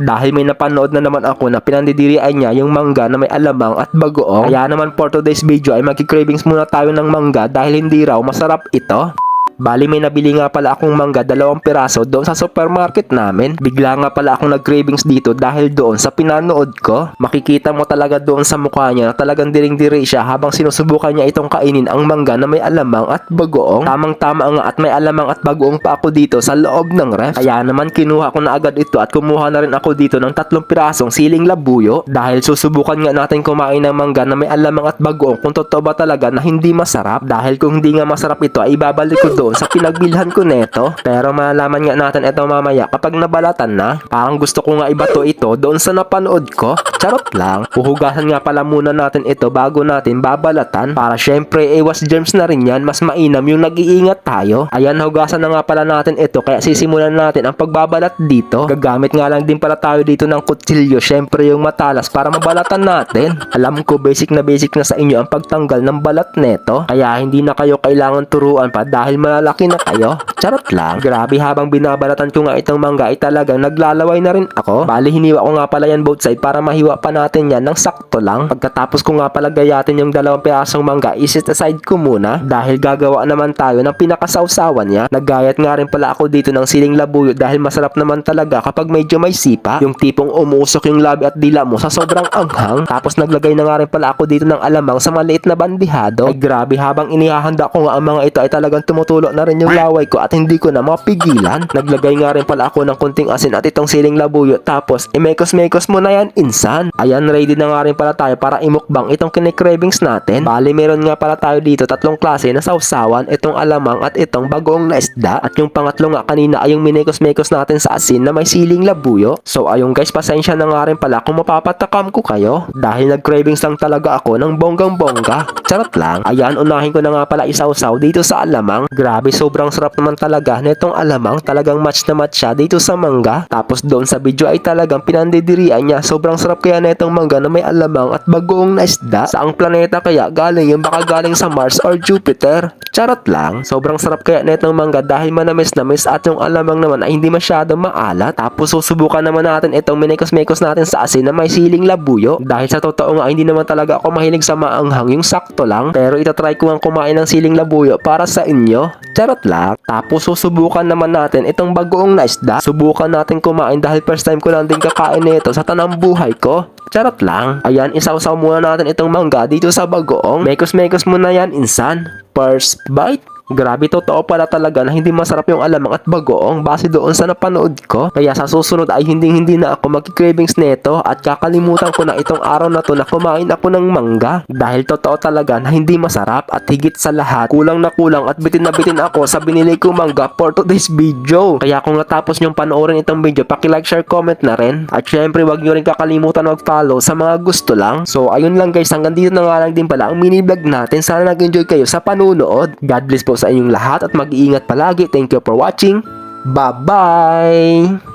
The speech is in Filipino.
dahil may napanood na naman ako na pinandidirian niya yung mangga na may alamang at bagoong. Kaya naman for today's video ay magki-cravings muna tayo ng mangga dahil hindi raw masarap ito. Bali may nabili nga pala akong mangga dalawang piraso doon sa supermarket namin. Bigla nga pala akong nag-cravings dito dahil doon sa pinanood ko. Makikita mo talaga doon sa mukha niya na talagang diring-diri siya habang sinusubukan niya itong kainin ang mangga na may alamang at bagoong. Tamang tama nga at may alamang at bagoong pa ako dito sa loob ng ref. Kaya naman kinuha ko na agad ito at kumuha na rin ako dito ng tatlong pirasong siling labuyo dahil susubukan nga natin kumain ng mangga na may alamang at bagoong kung totoo ba talaga na hindi masarap dahil kung hindi nga masarap ito ay ibabalik ko doon sa pinagbilhan ko neto. Pero malalaman nga natin ito mamaya kapag nabalatan na. Parang gusto ko nga ibato ito doon sa napanood ko. Charot lang. Uhugasan nga pala muna natin ito bago natin babalatan para syempre iwas germs na rin yan. Mas mainam yung nag-iingat tayo. Ayan, hugasan na nga pala natin ito kaya sisimulan natin ang pagbabalat dito. Gagamit nga lang din pala tayo dito ng kutsilyo. Syempre yung matalas para mabalatan natin. Alam ko basic na basic na sa inyo ang pagtanggal ng balat neto. Kaya hindi na kayo kailangan turuan pa dahil malalaki na kayo. Charot lang. Grabe habang binabalatan ko nga itong mangga ay talagang naglalaway na rin ako. Bali hiniwa ko nga pala yan both side para mahiwa pa natin yan ng sakto lang. Pagkatapos ko nga pala gayatin yung dalawang pirasong mangga, isit aside ko muna dahil gagawa naman tayo ng pinakasawsawan niya. Naggayat nga rin pala ako dito ng siling labuyo dahil masarap naman talaga kapag medyo may sipa. Yung tipong umusok yung labi at dila mo sa sobrang anghang. Tapos naglagay na nga rin pala ako dito ng alamang sa maliit na bandihado. Ay grabe habang inihahanda ko nga ang mga ito ay talagang tumutulo na rin yung laway ko at hindi ko na mapigilan. Naglagay nga rin pala ako ng kunting asin at itong siling labuyo. Tapos imekos-mekos mo na yan insan. Ayan ready na nga rin pala tayo para imukbang itong kinikravings natin. Bali meron nga pala tayo dito tatlong klase na sausawan, itong alamang at itong bagoong na isda. At yung pangatlo nga kanina ay yung minekos-mekos natin sa asin na may siling labuyo. So ayun guys, pasensya na nga rin pala kung mapapatakam ko kayo. Dahil nag-cravings lang talaga ako ng bonggang-bongga. Charot lang. Ayan, unahin ko na nga pala isawsaw dito sa alamang. Grabe, sobrang sarap naman talaga nitong alamang. Talagang match na match siya dito sa mangga. Tapos doon sa video ay talagang pinandidirian niya. Sobrang sarap kaya nitong mangga na may alamang at bagoong na isda. Saang planeta kaya galing yung baka galing sa Mars or Jupiter? Charot lang. Sobrang sarap kaya nitong mangga dahil manamis-namis at yung alamang naman ay hindi masyadong maalat. Tapos susubukan naman natin itong minekos-mekos natin sa asin na may siling labuyo. Dahil sa totoo nga hindi naman talaga ako mahilig sa maanghang yung sakto lang. Pero itatry ko nga kumain ng siling labuyo para sa inyo. Charot lang. Tapos susubukan naman natin itong bagoong na isda. Subukan natin kumain dahil first time ko lang din kakain nito sa tanang buhay ko. Charot lang. Ayan, isawsaw muna natin itong mangga dito sa bagoong. Mekos-mekos muna yan, insan. First bite. Grabe, totoo pala talaga na hindi masarap yung alamang at bagoong base doon sa napanood ko. Kaya sa susunod ay hindi hindi na ako magki-cravings neto at kakalimutan ko na itong araw na to na kumain ako ng mangga. Dahil totoo talaga na hindi masarap at higit sa lahat, kulang na kulang at bitin na bitin ako sa binili kong mangga for today's video. Kaya kung natapos nyong panoorin itong video, paki-like, share, comment na rin. At syempre, wag nyo rin kakalimutan mag-follow sa mga gusto lang. So, ayun lang guys, hanggang dito na nga lang din pala ang mini vlog natin. Sana nag-enjoy kayo sa panunood. God bless po sa inyong lahat at mag-iingat palagi. Thank you for watching. Bye-bye!